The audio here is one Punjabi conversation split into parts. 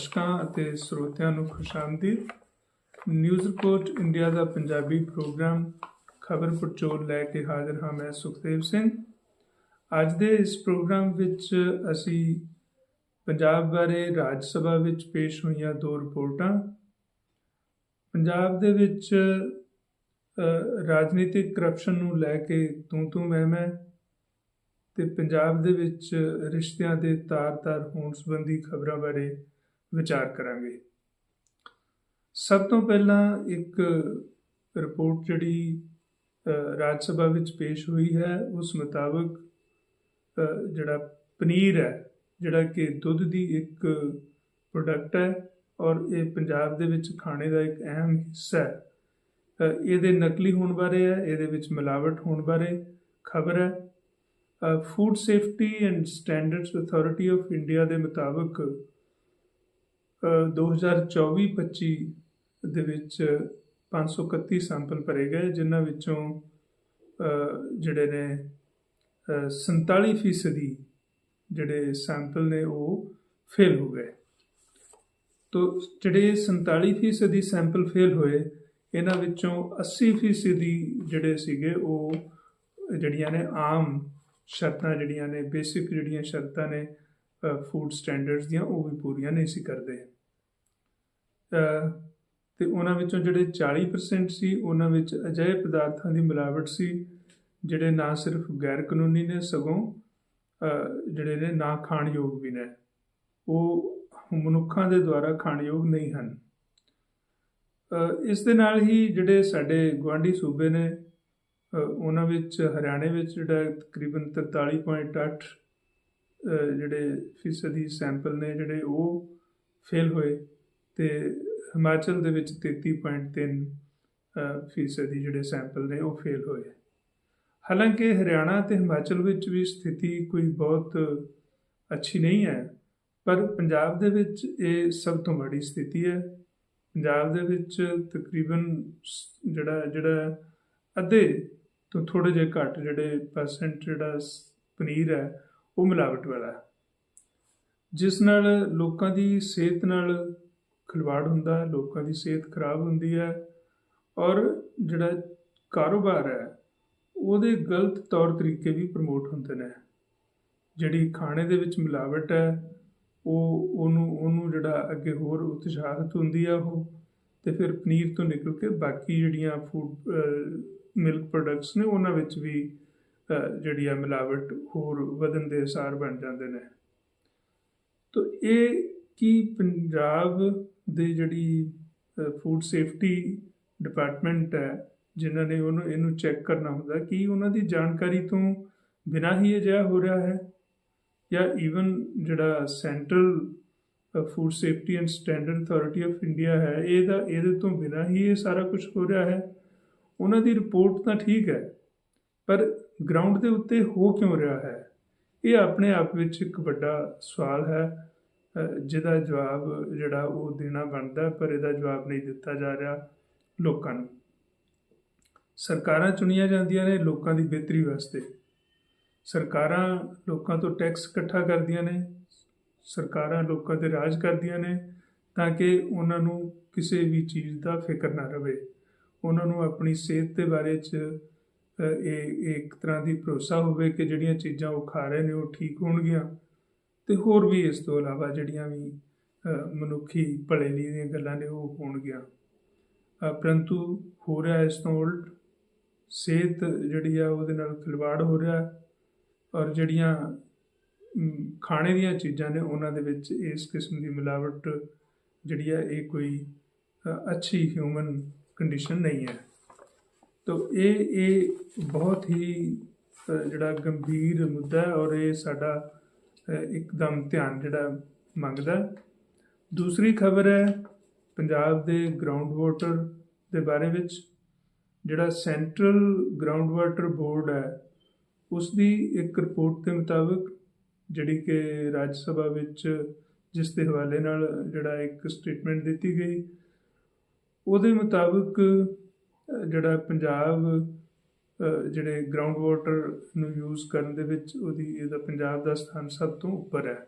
ਦਰਸ਼ਕਾਂ ਅਤੇ ਸਰੋਤਿਆਂ ਨੂੰ ਖੁਸ਼ਾਮਦੀਦ ਨਿਊਜ਼ ਰਿਪੋਰਟ ਇੰਡੀਆ ਦਾ ਪੰਜਾਬੀ ਪ੍ਰੋਗਰਾਮ, ਖਬਰ ਪੜਚੋਲ ਲੈ ਕੇ ਹਾਜ਼ਰ ਹਾਂ ਮੈਂ ਸੁਖਦੇਵ ਸਿੰਘ। ਅੱਜ ਦੇ ਇਸ ਪ੍ਰੋਗਰਾਮ ਵਿੱਚ ਅਸੀਂ ਪੰਜਾਬ ਬਾਰੇ ਰਾਜ ਸਭਾ ਵਿੱਚ ਪੇਸ਼ ਹੋਈਆਂ ਦੋ ਰਿਪੋਰਟਾਂ। ਪੰਜਾਬ ਦੇ ਵਿੱਚ ਰਾਜਨੀਤਿਕ ਕਰਪਸ਼ਨ ਨੂੰ ਲੈ ਕੇ ਤੂੰ ਤੂੰ ਮੈਂ ਮੈਂ ਤੇ ਪੰਜਾਬ ਦੇ ਵਿੱਚ ਰਿਸ਼ਤਿਆਂ ਦੇ ਤਾਰ-ਤਾਰ ਹੋਣ ਸੰਬੰਧੀ ਖਬਰਾਂ ਬਾਰੇ ਵਿਚਾਰ ਕਰਾਂਗੇ। ਸਭ ਤੋਂ ਪਹਿਲਾਂ ਇੱਕ ਰਿਪੋਰਟ ਜਿਹੜੀ ਰਾਜ ਸਭਾ ਵਿੱਚ ਪੇਸ਼ ਹੋਈ ਹੈ, ਉਸ ਮੁਤਾਬਕ ਜਿਹੜਾ ਪਨੀਰ ਹੈ, ਜਿਹੜਾ ਕਿ ਦੁੱਧ ਦੀ ਇੱਕ ਪ੍ਰੋਡਕਟ ਹੈ ਔਰ ਇਹ ਪੰਜਾਬ ਦੇ ਵਿੱਚ ਖਾਣੇ ਦਾ ਇੱਕ ਅਹਿਮ ਹਿੱਸਾ ਹੈ। ਇਹਦੇ ਨਕਲੀ ਹੋਣ ਬਾਰੇ ਹੈ, ਇਹਦੇ ਵਿੱਚ ਮਿਲਾਵਟ ਹੋਣ ਬਾਰੇ ਖਬਰ ਹੈ। Food safety and standards authority of India ਦੇ ਮੁਤਾਬਕ 2024-25 ਦੇ ਵਿੱਚ 531 ਸੈਂਪਲ ਭਰੇ ਗਏ ਜਿਨ੍ਹਾਂ ਵਿੱਚੋਂ ਜਿਹੜੇ ਨੇ ਅ, 47 ਫੀਸਦੀ ਜਿਹੜੇ ਸੈਂਪਲ ਨੇ ਉਹ ਫੇਲ ਹੋ ਗਏ। ਤੋ ਜਿਹੜੇ 47 ਫੀਸਦੀ ਸੈਂਪਲ ਫੇਲ ਹੋਏ ਇਹਨਾਂ ਵਿੱਚੋਂ 80 ਫੀਸਦੀ ਜਿਹੜੇ ਸੀਗੇ ਉਹ ਜਿਹੜੀਆਂ ਨੇ ਆਮ ਸ਼ਰਤਾਂ ਜਿਹੜੀਆਂ ਨੇ ਬੇਸਿਕ ਜਿਹੜੀਆਂ ਸ਼ਰਤਾਂ ਨੇ ਫੂਡ ਸਟੈਂਡਰਡਸ ਦੀਆਂ ਉਹ ਵੀ ਪੂਰੀਆਂ ਨਹੀਂ ਸੀ ਕਰਦੇ। ਅ, ਤੇ ਉਹਨਾਂ ਵਿੱਚੋਂ ਜਿਹੜੇ 40% ਸੀ ਉਹਨਾਂ ਵਿੱਚ ਅਜਿਹੇ ਪਦਾਰਥਾਂ ਦੀ ਮਿਲਾਵਟ ਸੀ ਜਿਹੜੇ ਨਾ ਸਿਰਫ ਗੈਰ ਕਾਨੂੰਨੀ ਨੇ ਸਗੋਂ ਜਿਹੜੇ ਨੇ ਨਾ ਖਾਣਯੋਗ ਵੀ ਨੇ। ਉਹ ਮਨੁੱਖਾਂ ਦੇ ਦੁਆਰਾ ਖਾਣਯੋਗ ਨਹੀਂ ਹਨ। ਇਸ ਦੇ ਨਾਲ ਹੀ ਜਿਹੜੇ ਸਾਡੇ ਗੁਆਂਢੀ ਸੂਬੇ ਨੇ ਉਹਨਾਂ ਵਿੱਚ ਹਰਿਆਣੇ ਵਿੱਚ ਜਿਹੜਾ ਤਕਰੀਬਨ 43.8 ਅ, ਜਿਹੜੇ ਫੀਸਦੀ ਸੈਂਪਲ ਨੇ ਜਿਹੜੇ ਉਹ ਫੇਲ ਹੋਏ ਤੇ ਹਿਮਾਚਲ ਦੇ ਵਿੱਚ 33.3 ਅ, ਫੀਸਦੀ ਜਿਹੜੇ ਸੈਂਪਲ ਨੇ ਉਹ ਫੇਲ ਹੋਏ। ਹਾਲਾਂਕਿ ਹਰਿਆਣਾ ਤੇ ਹਿਮਾਚਲ ਵਿੱਚ ਵੀ ਸਥਿਤੀ ਕੋਈ ਬਹੁਤ ਅੱਛੀ ਨਹੀਂ ਹੈ ਪਰ ਪੰਜਾਬ ਦੇ ਵਿੱਚ ਇਹ ਸਭ ਤੋਂ ਵੱਡੀ ਸਥਿਤੀ ਹੈ। ਪੰਜਾਬ ਦੇ ਵਿੱਚ ਤਕਰੀਬਨ ਜਿਹੜਾ ਜਿਹੜਾ ਅੱਧੇ ਤੋਂ ਥੋੜੇ ਜਿਹਾ ਘੱਟ ਜਿਹੜੇ ਪਰਸੈਂਟ ਜਿਹੜਾ ਪਨੀਰ ਹੈ ਉਹ ਮਿਲਾਵਟ ਵਾਲਾ ਜਿਸ ਨਾਲ ਲੋਕਾਂ ਦੀ ਸਿਹਤ ਨਾਲ ਖਿਲਵਾੜ ਹੁੰਦਾ ਹੈ, ਲੋਕਾਂ ਦੀ ਸਿਹਤ ਖਰਾਬ ਹੁੰਦੀ ਹੈ ਔਰ ਜਿਹੜਾ ਕਾਰੋਬਾਰ ਹੈ, ਉਹਦੇ ਗਲਤ ਤੌਰ ਤਰੀਕੇ ਵੀ ਪ੍ਰਮੋਟ ਹੁੰਦੇ ਨੇ। ਜਿਹੜੀ ਖਾਣੇ ਦੇ ਵਿੱਚ ਮਿਲਾਵਟ ਹੈ, ਉਹ, ਉਹਨੂੰ ਉਹਨੂੰ ਜਿਹੜਾ ਅੱਗੇ ਹੋਰ ਉਤਸ਼ਾਹਿਤ ਹੁੰਦੀ ਆ ਉਹ ਤੇ ਫਿਰ ਪਨੀਰ ਤੋਂ ਨਿਕਲ ਕੇ ਬਾਕੀ ਜਿਹੜੀਆਂ ਫੂਡ ਮਿਲਕ ਪ੍ਰੋਡਕਟਸ ਨੇ ਉਹਨਾਂ ਵਿੱਚ ਵੀ ਜਿਹੜੀ ਆ ਮਿਲਾਵਟ ਹੋਰ ਵਧਣ ਦੇ ਅਸਾਰ ਬਣ ਜਾਂਦੇ ਨੇ। ਤੋ ਇਹ ਕੀ ਪੰਜਾਬ ਦੇ ਜਿਹੜੀ ਫੂਡ ਸੇਫਟੀ ਡਿਪਾਰਟਮੈਂਟ ਹੈ, ਜਿਨ੍ਹਾਂ ਨੇ ਉਹਨੂੰ, ਇਹਨੂੰ ਚੈੱਕ ਕਰਨਾ ਹੁੰਦਾ, ਕਿ ਉਹਨਾਂ ਦੀ ਜਾਣਕਾਰੀ ਤੋਂ ਬਿਨਾਂ ਹੀ ਅਜਿਹਾ ਹੋ ਰਿਹਾ ਹੈ? ਜਾਂ ਈਵਨ ਜਿਹੜਾ central food safety and standard authority of India ਹੈ, ਇਹਦਾ, ਇਹਦੇ ਤੋਂ ਬਿਨਾਂ ਹੀ ਇਹ ਸਾਰਾ ਕੁਝ ਹੋ ਰਿਹਾ ਹੈ? ਉਹਨਾਂ ਦੀ ਰਿਪੋਰਟ ਤਾਂ ਠੀਕ ਹੈ, ਪਰ ਗਰਾਊਂਡ ਦੇ ਉੱਤੇ ਹੋ ਕਿਉਂ ਰਿਹਾ ਹੈ? ਇਹ ਆਪਣੇ ਆਪ ਵਿੱਚ ਇੱਕ ਵੱਡਾ ਸਵਾਲ ਹੈ। ਜਿਹਦਾ ਜਵਾਬ ਜਿਹੜਾ ਉਹ ਦੇਣਾ ਬਣਦਾ ਪਰ ਇਹਦਾ ਜਵਾਬ ਨਹੀਂ ਦਿੱਤਾ ਜਾ ਰਿਹਾ ਲੋਕਾਂ ਨੂੰ। ਸਰਕਾਰਾਂ ਚੁਣੀਆਂ ਜਾਂਦੀਆਂ ਨੇ ਲੋਕਾਂ ਦੀ ਬਿਹਤਰੀ ਵਾਸਤੇ। ਸਰਕਾਰਾਂ ਲੋਕਾਂ ਤੋਂ ਟੈਕਸ ਇਕੱਠਾ ਕਰਦੀਆਂ ਨੇ। ਸਰਕਾਰਾਂ ਲੋਕਾਂ ਤੇ ਰਾਜ ਕਰਦੀਆਂ ਨੇ ਤਾਂ ਕਿ ਉਹਨਾਂ ਨੂੰ ਕਿਸੇ ਵੀ ਚੀਜ਼ ਦਾ ਫਿਕਰ ਨਾ ਰਵੇ। ਉਹਨਾਂ ਨੂੰ ਆਪਣੀ ਸਿਹਤ ਦੇ ਬਾਰੇ ਚ ਇਹ ਇੱਕ ਤਰ੍ਹਾਂ ਦੀ ਭਰੋਸਾ ਹੋਵੇ ਕਿ ਜਿਹੜੀਆਂ ਚੀਜ਼ਾਂ ਉਹ ਖਾ ਰਹੇ ਨੇ, ਉਹ ਠੀਕ ਹੋਣਗੀਆਂ। ਤੇ ਹੋਰ ਵੀ ਇਸ ਤੋਂ ਇਲਾਵਾ ਜਿਹੜੀਆਂ ਵੀ ਮਨੁੱਖੀ ਭਲੇ ਲਈ ਦੀਆਂ ਗੱਲਾਂ ਨੇ, ਉਹ ਹੋਣਗੀਆਂ। ਪਰੰਤੂ ਹੋ ਰਿਹਾ ਇਸ ਤੋਂ ਉਲਟ। ਸਿਹਤ ਜਿਹੜੀ ਆ, ਉਹਦੇ ਨਾਲ ਖਿਲਵਾੜ ਹੋ ਰਿਹਾ। ਔਰ ਜਿਹੜੀਆਂ ਖਾਣੇ ਦੀਆਂ ਚੀਜ਼ਾਂ ਨੇ, ਉਹਨਾਂ ਦੇ ਵਿੱਚ ਇਸ ਕਿਸਮ ਦੀ ਮਿਲਾਵਟ ਜਿਹੜੀ ਆ, ਇਹ ਕੋਈ ਅੱਛੀ ਹਿਊਮਨ ਕੰਡੀਸ਼ਨ ਨਹੀਂ ਹੈ। ਤੋ ਇਹ ਇਹ ਬਹੁਤ ਹੀ ਜਿਹੜਾ ਗੰਭੀਰ ਮੁੱਦਾ ਹੈ ਔਰ ਇਹ ਸਾਡਾ ਇੱਕਦਮ ਧਿਆਨ ਜਿਹੜਾ ਮੰਗਦਾ ਦੂਸਰੀ ਖਬਰ ਹੈ ਪੰਜਾਬ ਦੇ ਗਰਾਊਂਡ ਵਾਟਰ ਦੇ ਬਾਰੇ ਵਿੱਚ, ਜਿਹੜਾ ਸੈਂਟਰਲ ਗਰਾਊਂਡ ਵਾਟਰ ਬੋਰਡ ਹੈ ਉਸ ਦੀ ਇੱਕ ਰਿਪੋਰਟ ਦੇ ਮੁਤਾਬਕ ਜਿਹੜੀ ਕਿ ਰਾਜ ਸਭਾ ਵਿੱਚ ਜਿਸ ਦੇ ਹਵਾਲੇ ਨਾਲ ਜਿਹੜਾ ਇੱਕ ਸਟੇਟਮੈਂਟ ਦਿੱਤੀ ਗਈ, ਉਹਦੇ ਮੁਤਾਬਕ ਜਿਹੜਾ ਪੰਜਾਬ ਜਿਹੜੇ ਗਰਾਊਂਡ ਵਾਟਰ ਨੂੰ ਯੂਜ਼ ਕਰਨ ਦੇ ਵਿੱਚ ਉਹਦੀ, ਇਹਦਾ ਪੰਜਾਬ ਦਾ ਸਥਾਨ ਸਭ ਤੋਂ ਉੱਪਰ ਹੈ।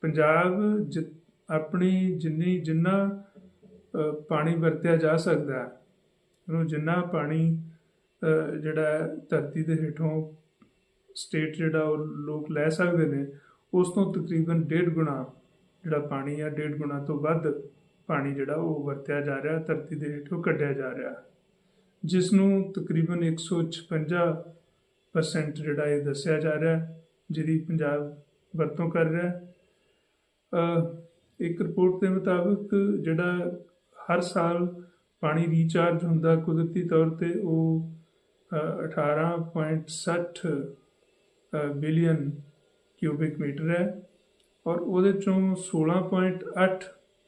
ਪੰਜਾਬ ਜਿ- ਆਪਣੀ ਜਿੰਨੀ, ਜਿੰਨਾ ਪਾਣੀ ਵਰਤਿਆ ਜਾ ਸਕਦਾ ਹੈ, ਉਹਨੂੰ ਜਿੰਨਾ ਪਾਣੀ ਜਿਹੜਾ ਧਰਤੀ ਦੇ ਹੇਠੋਂ ਸਟੇਟ ਜਿਹੜਾ ਉਹ ਲੋਕ ਲੈ ਸਕਦੇ ਨੇ, ਉਸ ਤੋਂ ਤਕਰੀਬਨ ਡੇਢ ਗੁਣਾ ਜਿਹੜਾ ਪਾਣੀ ਆ, ਡੇਢ ਗੁਣਾ ਤੋਂ ਵੱਧ ਪਾਣੀ ਜਿਹੜਾ ਉਹ ਵਰਤਿਆ ਜਾ ਰਿਹਾ, ਧਰਤੀ ਦੇ ਹੇਠੋਂ ਕੱਢਿਆ ਜਾ ਰਿਹਾ। ਜਿਸ ਨੂੰ ਤਕਰੀਬਨ 156% ਜਿਹੜਾ ਇਹ ਦੱਸਿਆ ਜਾ ਰਿਹਾ ਜਿਹਦੀ ਪੰਜਾਬ ਵਰਤੋਂ ਕਰ ਰਿਹਾ ਅ, ਇੱਕ ਰਿਪੋਰਟ ਦੇ ਮੁਤਾਬਕ ਜਿਹੜਾ ਹਰ ਸਾਲ ਪਾਣੀ ਰੀਚਾਰਜ ਹੁੰਦਾ ਕੁਦਰਤੀ ਤੌਰ ਤੇ ਉਹ ਅ, 18.60 ਅ, ਬਿਲੀਅਨ ਕਿਊਬਿਕ ਮੀਟਰ ਹੈ ਔਰ ਉਹਦੇ ਚੋਂ 16.8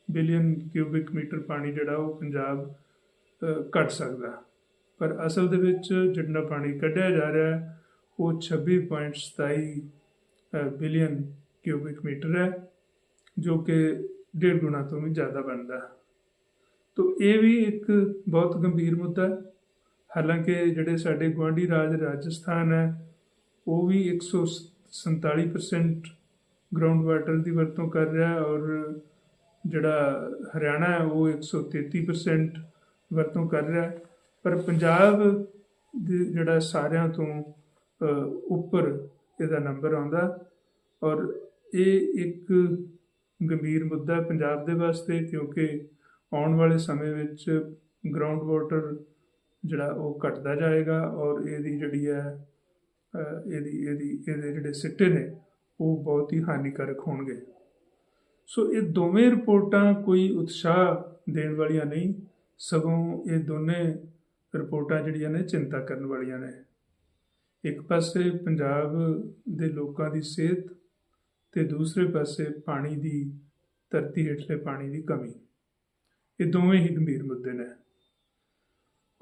ਬਿਲੀਅਨ ਕਿਊਬਿਕ ਮੀਟਰ ਪਾਣੀ ਜਿਹੜਾ ਉਹ ਪੰਜਾਬ ਅ, ਸਕਦਾ ਪਰ ਅਸਲ ਦੇ ਵਿੱਚ ਜਿੰਨਾ ਪਾਣੀ ਕੱਢਿਆ ਜਾ ਰਿਹਾ ਹੈ ਉਹ 26.27 ਅ, ਬਿਲੀਅਨ ਕਿਊਬਿਕ ਮੀਟਰ ਹੈ ਜੋ ਕਿ ਡੇਢ ਗੁਣਾ ਤੋਂ ਵੀ ਜ਼ਿਆਦਾ ਬਣਦਾ ਹੈ। ਤੋ ਇਹ ਵੀ ਇੱਕ ਬਹੁਤ ਗੰਭੀਰ ਮੁੱਦਾ ਹੈ। ਹਾਲਾਂਕਿ ਜਿਹੜੇ ਸਾਡੇ ਗੁਆਂਢੀ ਰਾਜ ਰਾਜਸਥਾਨ ਹੈ ਉਹ ਵੀ 147% ਗਰਾਊਂਡ ਵਾਟਰ ਦੀ ਵਰਤੋਂ ਕਰ ਰਿਹਾ ਹੈ ਔਰ ਜਿਹੜਾ ਹਰਿਆਣਾ ਹੈ ਉਹ 133% ਵਰਤੋਂ ਕਰ ਰਿਹਾ ਹੈ। ਪਰ ਪੰਜਾਬ ਦੇ ਜਿਹੜਾ ਸਾਰਿਆਂ ਤੋਂ ਉੱਪਰ ਇਹਦਾ ਨੰਬਰ ਆਉਂਦਾ। ਔਰ ਇਹ ਇੱਕ ਗੰਭੀਰ ਮੁੱਦਾ ਪੰਜਾਬ ਦੇ ਵਾਸਤੇ, ਕਿਉਂਕਿ ਆਉਣ ਵਾਲੇ ਸਮੇਂ ਵਿੱਚ ਗਰਾਊਂਡ ਵਾਟਰ ਜਿਹੜਾ ਉਹ ਘਟਦਾ ਜਾਏਗਾ ਔਰ ਇਹਦੀ ਜਿਹੜੀ ਹੈ ਇਹਦੀ ਇਹਦੀ, ਇਹਦੇ ਜਿਹੜੇ ਸਿੱਟੇ ਨੇ, ਉਹ ਬਹੁਤ ਹੀ ਹਾਨੀਕਾਰਕ ਹੋਣਗੇ। ਸੋ ਇਹ ਦੋਵੇਂ ਰਿਪੋਰਟਾਂ ਕੋਈ ਉਤਸ਼ਾਹ ਦੇਣ ਵਾਲੀਆਂ ਨਹੀਂ, ਸਗੋਂ ਇਹ ਦੋਨੇ ਰਿਪੋਰਟਾਂ ਜਿਹੜੀਆਂ ਨੇ ਚਿੰਤਾ ਕਰਨ ਵਾਲੀਆਂ ਨੇ। ਇੱਕ ਪਾਸੇ ਪੰਜਾਬ ਦੇ ਲੋਕਾਂ ਦੀ ਸਿਹਤ ਤੇ ਦੂਸਰੇ ਪਾਸੇ ਪਾਣੀ ਦੀ ਧਰਤੀ ਹੇਠਲੇ ਪਾਣੀ ਦੀ ਕਮੀ। ਇਹ ਦੋਵੇਂ ਹੀ ਗੰਭੀਰ ਮੁੱਦੇ ਨੇ।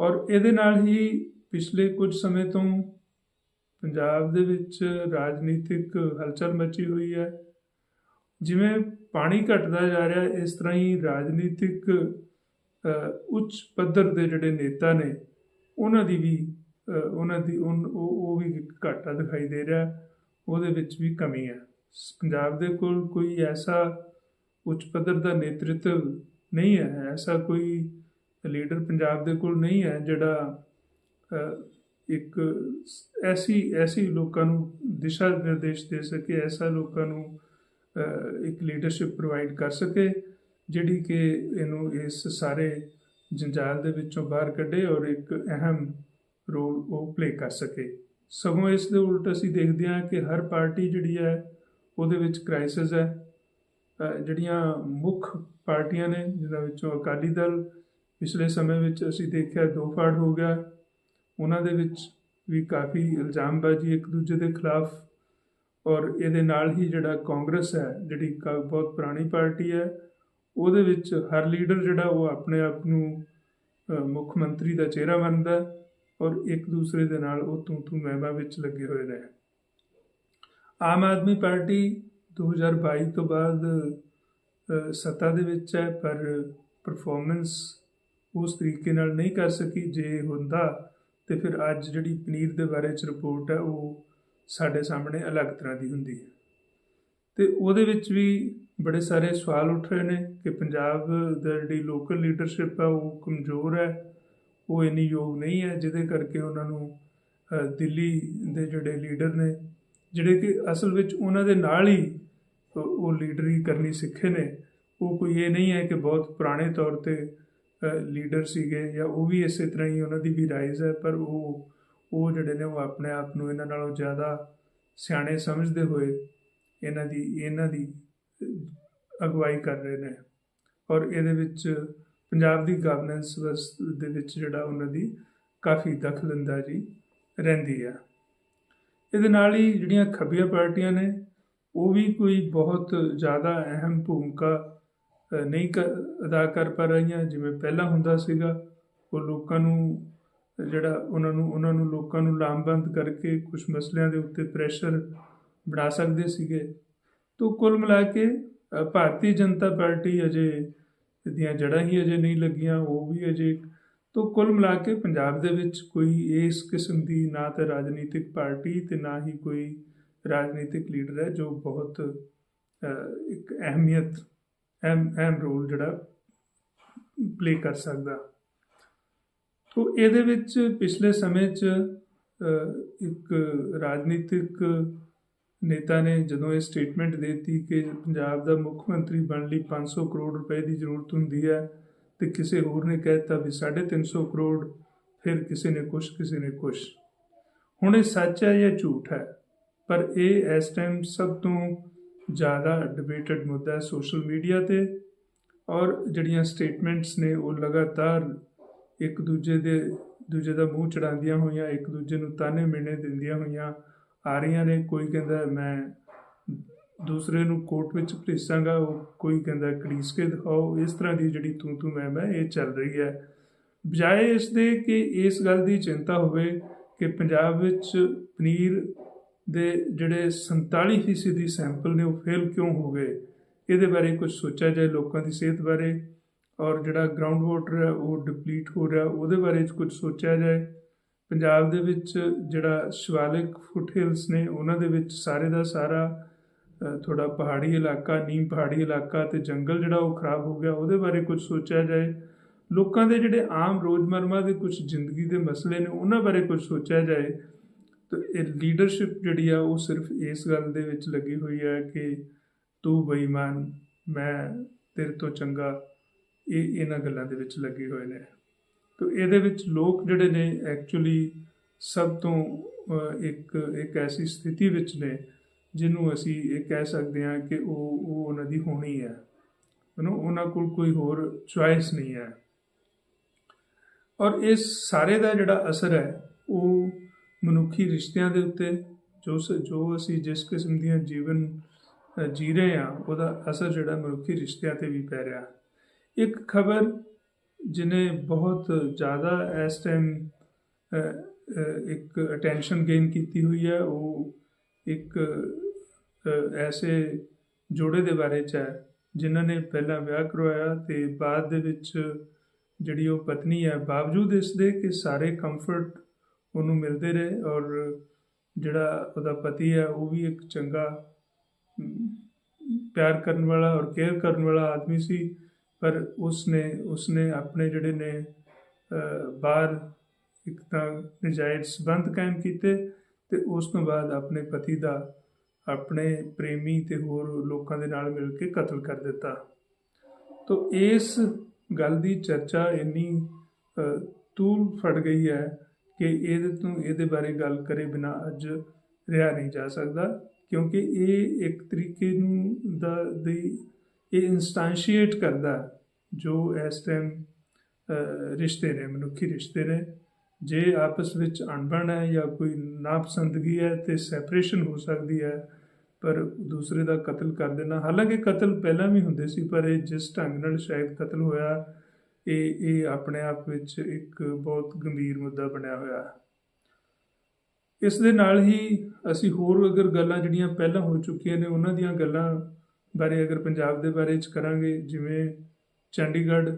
ਔਰ ਇਹਦੇ ਨਾਲ ਹੀ ਪਿਛਲੇ ਕੁਝ ਸਮੇਂ ਤੋਂ ਪੰਜਾਬ ਦੇ ਵਿੱਚ ਰਾਜਨੀਤਿਕ ਹਲਚਲ ਮਚੀ ਹੋਈ ਹੈ। ਜਿਵੇਂ ਪਾਣੀ ਘਟਦਾ ਜਾ ਰਿਹਾ, ਇਸ ਤਰ੍ਹਾਂ ਹੀ ਰਾਜਨੀਤਿਕ ਉੱਚ ਪੱਧਰ ਦੇ ਜਿਹੜੇ ਨੇਤਾ ਨੇ, ਉਹਨਾਂ ਦੀ ਵੀ ਉਹਨਾਂ ਦੀ ਉਨ- ਉਹ ਉਹ ਵੀ ਘਾਟਾ ਦਿਖਾਈ ਦੇ ਰਿਹਾ, ਉਹਦੇ ਵਿੱਚ ਵੀ ਕਮੀ ਹੈ। ਪੰਜਾਬ ਦੇ ਕੋਲ ਕੋਈ ਐਸਾ ਉੱਚ ਪੱਧਰ ਦਾ ਨੇਤਰਤਵ ਨਹੀਂ ਹੈ, ਐਸਾ ਕੋਈ ਲੀਡਰ ਪੰਜਾਬ ਦੇ ਕੋਲ ਨਹੀਂ ਹੈ, ਜਿਹੜਾ ਇੱਕ ਐਸੀ ਐਸੀ ਲੋਕਾਂ ਨੂੰ ਦਿਸ਼ਾ ਨਿਰਦੇਸ਼ ਦੇ ਸਕੇ, ਐਸਾ ਲੋਕਾਂ ਨੂੰ ਇੱਕ ਲੀਡਰਸ਼ਿਪ ਪ੍ਰੋਵਾਈਡ ਕਰ ਸਕੇ ਜਿਹੜੀ ਕਿ ਇਹਨੂੰ ਇਸ ਸਾਰੇ ਜੰਜਾਲ ਦੇ ਵਿੱਚੋਂ ਬਾਹਰ ਕੱਢੇ ਔਰ ਇੱਕ ਅਹਿਮ ਰੋਲ ਉਹ ਪਲੇ ਕਰ ਸਕੇ। ਸਗੋਂ ਇਸ ਦੇ ਉਲਟ ਅਸੀਂ ਦੇਖਦੇ ਹਾਂ ਕਿ ਹਰ ਪਾਰਟੀ ਜਿਹੜੀ ਹੈ, ਉਹਦੇ ਵਿੱਚ ਕ੍ਰਾਈਸਿਸ ਹੈ। ਜਿਹੜੀਆਂ ਮੁੱਖ ਪਾਰਟੀਆਂ ਨੇ ਜਿਨ੍ਹਾਂ ਵਿੱਚੋਂ ਅਕਾਲੀ ਦਲ ਪਿਛਲੇ ਸਮੇਂ ਵਿੱਚ ਅਸੀਂ ਦੇਖਿਆ ਦੋ ਫਾੜ ਹੋ ਗਿਆ। ਉਹਨਾਂ ਦੇ ਵਿੱਚ ਵੀ ਕਾਫੀ ਇਲਜ਼ਾਮਬਾਜ਼ੀ ਇੱਕ ਦੂਜੇ ਦੇ ਖਿਲਾਫ ਔਰ ਇਹਦੇ ਨਾਲ ਹੀ ਜਿਹੜਾ ਕਾਂਗਰਸ ਹੈ, ਜਿਹੜੀ ਕ- ਬਹੁਤ ਪੁਰਾਣੀ ਪਾਰਟੀ ਹੈ ਉਹਦੇ ਵਿੱਚ ਹਰ ਲੀਡਰ ਜਿਹੜਾ ਉਹ ਆਪਣੇ ਆਪ ਨੂੰ ਮੁੱਖ ਮੰਤਰੀ ਦਾ ਚਿਹਰਾ ਮੰਨਦਾ ਔਰ ਇੱਕ ਦੂਸਰੇ ਦੇ ਨਾਲ ਉਹ ਤੂੰ ਤੂੰ ਮੈਂ ਵਿੱਚ ਲੱਗੇ ਹੋਏ ਨੇ। ਆਮ ਆਦਮੀ ਪਾਰਟੀ 2022 ਤੋਂ ਬਾਅਦ ਸੱਤਾ ਦੇ ਵਿੱਚ ਹੈ, ਪਰ ਪਰਫਾਰਮੈਂਸ ਉਸ ਤਰੀਕੇ ਨਾਲ ਨਹੀਂ ਕਰ ਸਕੀ। ਜੇ ਹੁੰਦਾ ਤੇ ਫਿਰ ਅੱਜ ਜਿਹੜੀ ਪਨੀਰ ਦੇ ਬਾਰੇ ਚ ਰਿਪੋਰਟ ਹੈ, ਉਹ ਸਾਡੇ ਸਾਹਮਣੇ ਅਲੱਗ ਤਰ੍ਹਾਂ ਦੀ ਹੁੰਦੀ ਹੈ। ਤੇ ਉਹਦੇ ਵਿੱਚ ਵੀ ਬੜੇ ਸਾਰੇ ਸਵਾਲ ਉੱਠ ਰਹੇ ਨੇ ਕਿ ਪੰਜਾਬ ਦਾ ਜਿਹੜੀ ਲੋਕਲ ਲੀਡਰਸ਼ਿਪ ਹੈ ਉਹ ਕਮਜ਼ੋਰ ਹੈ, ਉਹ ਇੰਨੀ ਯੋਗ ਨਹੀਂ ਹੈ, ਜਿਹਦੇ ਕਰਕੇ ਉਹਨਾਂ ਨੂੰ ਦਿੱਲੀ ਦੇ ਜਿਹੜੇ ਲੀਡਰ ਨੇ, ਜਿਹੜੇ ਕਿ ਅਸਲ ਵਿੱਚ ਉਹਨਾਂ ਦੇ ਨਾਲ ਹੀ ਉਹ ਲੀਡਰੀ ਕਰਨੀ ਸਿੱਖੇ ਨੇ, ਉਹ ਕੋਈ ਇਹ ਨਹੀਂ ਹੈ ਕਿ ਬਹੁਤ ਪੁਰਾਣੇ ਤੌਰ ਤੇ ਲੀਡਰ ਸੀਗੇ ਜਾਂ ਉਹ ਵੀ ਇਸੇ ਤਰ੍ਹਾਂ ਹੀ ਉਹਨਾਂ ਦੀ ਵੀ ਰਾਈਜ਼ ਹੈ, ਪਰ ਉਹ ਉਹ ਜਿਹੜੇ ਨੇ ਉਹ ਆਪਣੇ ਆਪ ਨੂੰ ਇਹਨਾਂ ਨਾਲੋਂ ਜ਼ਿਆਦਾ ਸਿਆਣੇ ਸਮਝਦੇ ਹੋਏ ਇਹਨਾਂ ਦੀ ਇਹਨਾਂ ਦੀ ਅਗਵਾਈ ਕਰ ਰਹੇ ਨੇ। ਔਰ ਇਹਦੇ ਵਿੱਚ ਪੰਜਾਬ ਦੀ ਗਵਰਨੈਂਸ ਦੇ ਵਿੱਚ ਜਿਹੜਾ ਉਹਨਾਂ ਦੀ ਕਾਫੀ ਦਖਲਅੰਦਾਜ਼ੀ ਰਹਿੰਦੀ ਆ। ਇਹਦੇ ਨਾਲ ਹੀ ਜਿਹੜੀਆਂ ਖੱਬੀਆਂ ਪਾਰਟੀਆਂ ਨੇ, ਉਹ ਵੀ ਕੋਈ ਬਹੁਤ ਜ਼ਿਆਦਾ ਅਹਿਮ ਭੂਮਿਕਾ ਨਹੀਂ ਕ- ਅਦਾ ਕਰ ਪਾ ਰਹੀਆਂ। ਜਿਵੇਂ ਪਹਿਲਾਂ ਹੁੰਦਾ ਸੀਗਾ, ਉਹ ਲੋਕਾਂ ਨੂੰ, ਜਿਹੜਾ ਉਹਨਾਂ ਨੂੰ ਉਹਨਾਂ ਨੂੰ ਲੋਕਾਂ ਨੂੰ ਲਾਮਬੰਦ ਕਰਕੇ ਕੁਝ ਮਸਲਿਆਂ ਦੇ ਉੱਤੇ ਪ੍ਰੈਸ਼ਰ ਬਣਾ ਸਕਦੇ ਸੀਗੇ। ਤੋਂ ਕੁੱਲ ਮਿਲਾ ਕੇ ਭਾਰਤੀ ਜਨਤਾ ਪਾਰਟੀ ਅਜੇ ਦੀਆਂ ਜੜ੍ਹਾਂ ਹੀ ਅਜੇ ਨਹੀਂ ਲੱਗੀਆਂ, ਉਹ ਵੀ ਅਜੇ ਤੋਂ ਕੁੱਲ ਮਿਲਾ ਕੇ ਪੰਜਾਬ ਦੇ ਵਿੱਚ ਕੋਈ ਇਸ ਕਿਸਮ ਦੀ ਨਾ ਤਾਂ ਰਾਜਨੀਤਿਕ ਪਾਰਟੀ ਤੇ ਨਾ ਹੀ ਕੋਈ ਰਾਜਨੀਤਿਕ ਲੀਡਰ ਹੈ ਜੋ ਬਹੁਤ ਇੱਕ ਅਹਿਮੀਅਤ, ਅਹਿਮ ਅਹਿਮ ਰੋਲ ਜਿਹੜਾ ਪਲੇ ਕਰ ਸਕਦਾ। ਤੋ ਇਹਦੇ ਵਿੱਚ ਪਿਛਲੇ ਸਮੇਂ 'ਚ ਇੱਕ ਰਾਜਨੀਤਿਕ ਨੇਤਾ ਨੇ ਜਦੋਂ ਇਹ ਸਟੇਟਮੈਂਟ ਦਿੱਤੀ ਕਿ ਪੰਜਾਬ ਦਾ ਮੁੱਖ ਮੰਤਰੀ ਬਣਨ ਲਈ 500 ਕਰੋੜ ਰੁਪਏ ਦੀ ਜ਼ਰੂਰਤ ਹੁੰਦੀ ਹੈ ਤੇ ਕਿਸੇ ਹੋਰ ਨੇ ਕਹਿਤਾ ਵੀ 350 ਕਰੋੜ, ਫਿਰ ਕਿਸੇ ਨੇ ਕੁਛ, ਕਿਸੇ ਨੇ ਕੁਛ। ਹੁਣ ਇਹ ਸੱਚ ਹੈ ਜਾਂ ਝੂਠ ਹੈ? ਪਰ ਇਹ ਇਸ ਟਾਈਮ ਸਭ ਤੋਂ ਜ਼ਿਆਦਾ ਡਿਬੇਟਡ ਮੁੱਦਾ ਹੈ ਸੋਸ਼ਲ ਮੀਡੀਆ ਤੇ ਔਰ ਜਿਹੜੀਆਂ ਸਟੇਟਮੈਂਟਸ ਨੇ ਉਹ ਲਗਾਤਾਰ ਇੱਕ ਦੂਜੇ ਦੇ, ਦੂਜੇ ਦਾ ਮੂੰਹ ਚੜਾਉਂਦੀਆਂ ਹੋਈਆਂ, ਇੱਕ ਦੂਜੇ ਨੂੰ ਤਾਨੇ ਮਿਹਣੇ ਦਿੰਦੀਆਂ ਹੋਈਆਂ। ਆ ਰਹੀਆਂ ਨੇ ਕੋਈ ਕਹਿੰਦਾ ਮੈਂ ਦੂਸਰੇ ਨੂੰ ਕੋਰਟ ਵਿੱਚ ਭੇਸਾਂਗਾ ਉਹ ਕੋਈ ਕਹਿੰਦਾ ਕੜੀਸ ਕੇ ਦਿਖਾਓ, ਇਸ ਤਰ੍ਹਾਂ ਦੀ ਜਿਹੜੀ ਤੂੰ ਤੂੰ ਮੈਂ ਮੈਂ ਇਹ ਚੱਲ ਰਹੀ ਹੈ। ਬਜਾਏ ਇਸ ਦੇ ਕਿ ਇਸ ਗੱਲ ਦੀ ਚਿੰਤਾ ਹੋਵੇ ਕਿ ਪੰਜਾਬ ਵਿੱਚ ਪਨੀਰ ਦੇ ਜਿਹੜੇ 47% ਦੀ ਸੈਂਪਲ ਨੇ ਉਹ ਫੇਲ ਕਿਉਂ ਹੋ ਗਏ? ਇਹਦੇ ਬਾਰੇ ਕੁਝ ਸੋਚਿਆ ਜਾਏ ਲੋਕਾਂ ਦੀ ਸਿਹਤ ਬਾਰੇ ਔਰ ਜਿਹੜਾ ਗਰਾਊਂਡ ਵਾਟਰ ਹੈ ਉਹ ਡਿਪਲੀਟ ਹੋ ਰਿਹਾ, ਉਹਦੇ ਬਾਰੇ ਕੁਝ ਸੋਚਿਆ ਜਾਏ। ਪੰਜਾਬ ਦੇ ਵਿੱਚ ਜਿਹੜਾ ਸ਼ਿਵਾਲਿਕ ਫੁੱਟ ਹਿਲਸ ਨੇ ਉਹਨਾਂ ਦੇ ਵਿੱਚ ਸਾਰੇ ਦਾ ਸਾਰਾ ਅ, ਥੋੜਾ ਪਹਾੜੀ ਇਲਾਕਾ ਨੀਮ ਪਹਾੜੀ ਇਲਾਕਾ ਤੇ ਜੰਗਲ ਜਿਹੜਾ ਉਹ ਖਰਾਬ ਹੋ ਗਿਆ ਉਹਦੇ ਬਾਰੇ ਕੁਝ ਸੋਚਿਆ ਜਾਏ। ਲੋਕਾਂ ਦੇ ਜਿਹੜੇ ਆਮ ਰੋਜ਼ਮਰਮਾ ਦੇ ਕੁਝ ਜ਼ਿੰਦਗੀ ਦੇ ਮਸਲੇ ਨੇ ਉਹਨਾਂ ਬਾਰੇ ਕੁਝ ਸੋਚਿਆ ਜਾਏ। ਤਾਂ ਇਹ ਲੀਡਰਸ਼ਿਪ ਜਿਹੜੀ ਆ ਉਹ ਸਿਰਫ ਇਸ ਗੱਲ ਦੇ ਵਿੱਚ ਲੱਗੀ ਹੋਈ ਹੈ ਕਿ ਤੂੰ ਬੇਈਮਾਨ ਮੈਂ ਤੇਰੇ ਤੋਂ ਚੰਗਾ ਇਹ ਇਹਨਾਂ ਗੱਲਾਂ ਦੇ ਵਿੱਚ ਲੱਗੇ ਹੋਏ ਨੇ। ਤੋ ਇਹਦੇ ਵਿੱਚ ਲੋਕ ਜਿਹੜੇ ਨੇ ਐਕਚੁਅਲੀ ਸਭ ਤੋਂ ਇੱਕ ਇੱਕ ਐਸੀ ਸਥਿਤੀ ਵਿੱਚ ਨੇ ਜਿਹਨੂੰ ਅਸੀਂ ਇਹ ਕਹਿ ਸਕਦੇ ਹਾਂ ਕਿ ਉਹ ਉਹ ਉਹਨਾਂ ਦੀ ਹੋਣੀ ਹੈ। ਯੂ ਉਹਨਾਂ ਕੋਲ ਕੋਈ ਹੋਰ ਚੁਆਇਸ ਨਹੀਂ ਹੈ। ਔਰ ਇਸ ਸਾਰੇ ਦਾ ਜਿਹੜਾ ਅਸਰ ਹੈ, ਉਹ ਮਨੁੱਖੀ ਰਿਸ਼ਤਿਆਂ ਦੇ ਉੱਤੇ, ਜੋ ਜੋ ਅਸੀਂ ਜਿਸ ਕਿਸਮ ਦੀਆਂ ਜੀਵਨ ਜੀ ਰਹੇ ਹਾਂ, ਉਹਦਾ ਅਸਰ ਜਿਹੜਾ ਮਨੁੱਖੀ ਰਿਸ਼ਤਿਆਂ ਤੇ ਵੀ ਪੈ ਰਿਹਾ। ਇੱਕ ਖਬਰ ਜਿਨੇ ਬਹੁਤ ਜ਼ਿਆਦਾ ਇਸ ਟਾਈਮ ਇੱਕ ਅਟੈਂਸ਼ਨ ਗੇਨ ਕੀਤੀ ਹੋਈ ਹੈ, ਉਹ ਇੱਕ ਐਸੇ ਜੋੜੇ ਦੇ ਬਾਰੇ ਚ ਹੈ, ਜਿਨ੍ਹਾਂ ਨੇ ਪਹਿਲਾਂ ਵਿਆਹ ਕਰਵਾਇਆ ਤੇ ਬਾਅਦ ਦੇ ਵਿੱਚ ਜਿਹੜੀ ਉਹ ਪਤਨੀ ਹੈ, ਬਾਵਜੂਦ ਇਸ ਦੇ ਕਿ ਸਾਰੇ ਕੰਫਰਟ ਉਹਨੂੰ ਮਿਲਦੇ ਰਹੇ ਔਰ ਜਿਹੜਾ ਉਹਦਾ ਪਤੀ ਹੈ, ਉਹ ਵੀ ਇੱਕ ਚੰਗਾ ਪਿਆਰ ਕਰਨ ਵਾਲਾ ਔਰ ਕੇਅਰ ਕਰਨ ਵਾਲਾ ਆਦਮੀ ਸੀ ਪਰ ਉਸਨੇ ਉਸਨੇ ਆਪਣੇ ਜਿਹੜੇ ਨੇ ਬਾਹਰ ਇੱਕ ਤਾਂ ਨਜਾਇਜ਼ ਸੰਬੰਧ ਕਾਇਮ ਕੀਤੇ ਤੇ ਉਸ ਤੋਂ ਬਾਅਦ ਆਪਣੇ ਪਤੀ ਦਾ ਆਪਣੇ ਪ੍ਰੇਮੀ ਤੇ ਹੋਰ ਲੋਕਾਂ ਦੇ ਨਾਲ ਮਿਲ ਕੇ ਕਤਲ ਕਰ ਦਿੱਤਾ। ਤੋ ਇਸ ਗੱਲ ਦੀ ਚਰਚਾ ਇੰਨੀ ਤੂਲ ਫੜ ਗਈ ਹੈ ਕਿ ਇਹਦੇ ਤੋਂ ਇਹਦੇ ਬਾਰੇ ਗੱਲ ਕਰੇ ਬਿਨਾ ਅੱਜ ਰਿਹਾ ਨਹੀਂ ਜਾ ਸਕਦਾ, ਕਿਉਂਕਿ ਇਹ ਇੱਕ ਤਰੀਕੇ ਨੂੰ ਦਾ, ਦੀ ਇਹ ਇਨਸਟੈਂਸ਼ੀਏਟ ਕਰਦਾ ਜੋ ਇਸ ਟਾਈਮ ਰਿਸ਼ਤੇ ਨੇ, ਮਨੁੱਖੀ ਰਿਸ਼ਤੇ ਨੇ। ਜੇ ਆਪਸ ਵਿੱਚ ਅਣਬਣ ਹੈ ਜਾਂ ਕੋਈ ਨਾਪਸੰਦਗੀ ਹੈ ਤੇ ਸੈਪਰੇਸ਼ਨ ਹੋ ਸਕਦੀ ਹੈ, ਪਰ ਦੂਸਰੇ ਦਾ ਕਤਲ ਕਰ ਦੇਣਾ। ਹਾਲਾਂਕਿ ਕਤਲ ਪਹਿਲਾਂ ਵੀ ਹੁੰਦੇ ਸੀ, ਪਰ ਇਹ ਜਿਸ ਢੰਗ ਨਾਲ ਸ਼ਾਇਦ ਕਤਲ ਹੋਇਆ, ਇਹ ਇਹ ਆਪਣੇ ਆਪ ਵਿੱਚ ਇੱਕ ਬਹੁਤ ਗੰਭੀਰ ਮੁੱਦਾ ਬਣਿਆ ਹੋਇਆ ਹੈ। ਇਸ ਦੇ ਨਾਲ ਹੀ ਅਸੀਂ ਹੋਰ ਅਗਰ ਗੱਲਾਂ ਜਿਹੜੀਆਂ ਪਹਿਲਾਂ ਹੋ ਚੁੱਕੀਆਂ ਨੇ, ਉਹਨਾਂ ਦੀਆਂ ਗੱਲਾਂ ਬਾਰੇ ਅਗਰ ਪੰਜਾਬ ਦੇ ਬਾਰੇ ਚ ਕਰਾਂਗੇ, ਜਿਵੇਂ ਚੰਡੀਗੜ੍ਹ,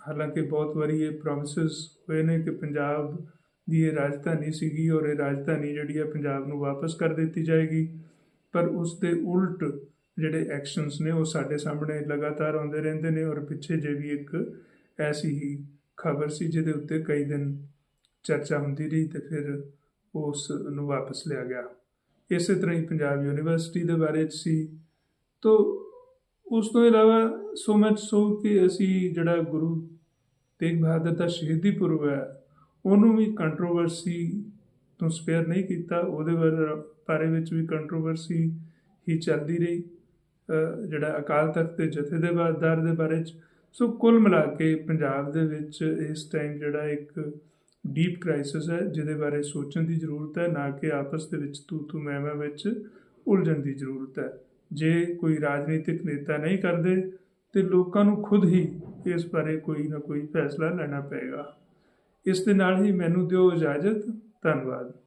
ਹਾਲਾਂਕਿ ਬਹੁਤ ਵਾਰੀ ਇਹ ਪ੍ਰੋਮਿਸਸ ਹੋਏ ਨੇ ਕਿ ਪੰਜਾਬ ਦੀ ਇਹ ਰਾਜਧਾਨੀ ਸੀਗੀ ਔਰ ਇਹ ਰਾਜਧਾਨੀ ਜਿਹੜੀ ਹੈ ਪੰਜਾਬ ਨੂੰ ਵਾਪਸ ਕਰ ਦਿੱਤੀ ਜਾਏਗੀ, ਪਰ ਉਸ ਦੇ ਉਲਟ ਜਿਹੜੇ ਐਕਸ਼ਨਸ ਨੇ ਉਹ ਸਾਡੇ ਸਾਹਮਣੇ ਲਗਾਤਾਰ ਆਉਂਦੇ ਰਹਿੰਦੇ ਨੇ ਔਰ ਪਿੱਛੇ ਜੇ ਵੀ ਇੱਕ ਐਸੀ ਹੀ ਖਬਰ ਸੀ ਜਿਹਦੇ ਉੱਤੇ ਕਈ ਦਿਨ ਚਰਚਾ ਹੁੰਦੀ ਰਹੀ ਤੇ ਫਿਰ ਉਸ ਨੂੰ ਵਾਪਸ ਲਿਆ ਗਿਆ। ਇਸੇ ਤਰ੍ਹਾਂ ਹੀ ਪੰਜਾਬ ਯੂਨੀਵਰਸਿਟੀ ਦੇ ਬਾਰੇ ਚ ਸੀ ਤੋ ਉਸ ਤੋਂ ਇਲਾਵਾ ਸੋ ਮਚ ਸੋ ਕਿ ਅਸੀਂ ਜਿਹੜਾ ਗੁਰੂ ਤੇਗ ਬਹਾਦਰ ਦਾ ਸ਼ਹੀਦੀ ਪੁਰਬ ਹੈ, ਉਹਨੂੰ ਵੀ ਕੰਟਰੋਵਰਸੀ ਤੋਂ ਸਪੇਅਰ ਨਹੀਂ ਕੀਤਾ, ਉਹਦੇ ਬਾਰੇ- ਬਾਰੇ ਵਿੱਚ ਵੀ ਕੰਟਰੋਵਰਸੀ ਹੀ ਚੱਲਦੀ ਰਹੀ ਜਿਹੜਾ ਅਕਾਲ ਤਖਤ ਦੇ ਜਥੇ ਦੇ ਬਾਦਰ ਦੇ ਬਾਰੇ ਚ। ਸੋ ਕੁੱਲ ਮਿਲਾ ਕੇ ਪੰਜਾਬ ਦੇ ਵਿੱਚ ਇਸ ਟਾਈਮ ਜਿਹੜਾ ਇੱਕ ਡੀਪ ਕ੍ਰਾਈਸਿਸ ਹੈ, ਜਿਹਦੇ ਬਾਰੇ ਸੋਚਣ ਦੀ ਜ਼ਰੂਰਤ ਹੈ, ਨਾ ਕਿ ਆਪਸ ਦੇ ਵਿੱਚ ਤੂ ਤੂ ਮੈਂ ਮੈਂ ਵਿੱਚ ਉਲਝਣ ਦੀ ਜ਼ਰੂਰਤ ਹੈ। ਜੇ ਕੋਈ ਰਾਜਨੀਤਿਕ ਨੇਤਾ ਨਹੀਂ ਕਰਦੇ, ਤੇ ਲੋਕਾਂ ਨੂੰ ਖੁਦ ਹੀ ਇਸ ਬਾਰੇ ਕੋਈ ਨਾ ਕੋਈ ਫੈਸਲਾ ਲੈਣਾ ਪਏਗਾ। ਇਸ ਦੇ ਨਾਲ ਹੀ ਮੈਨੂੰ ਦਿਓ ਇਜਾਜ਼ਤ। ਧੰਨਵਾਦ।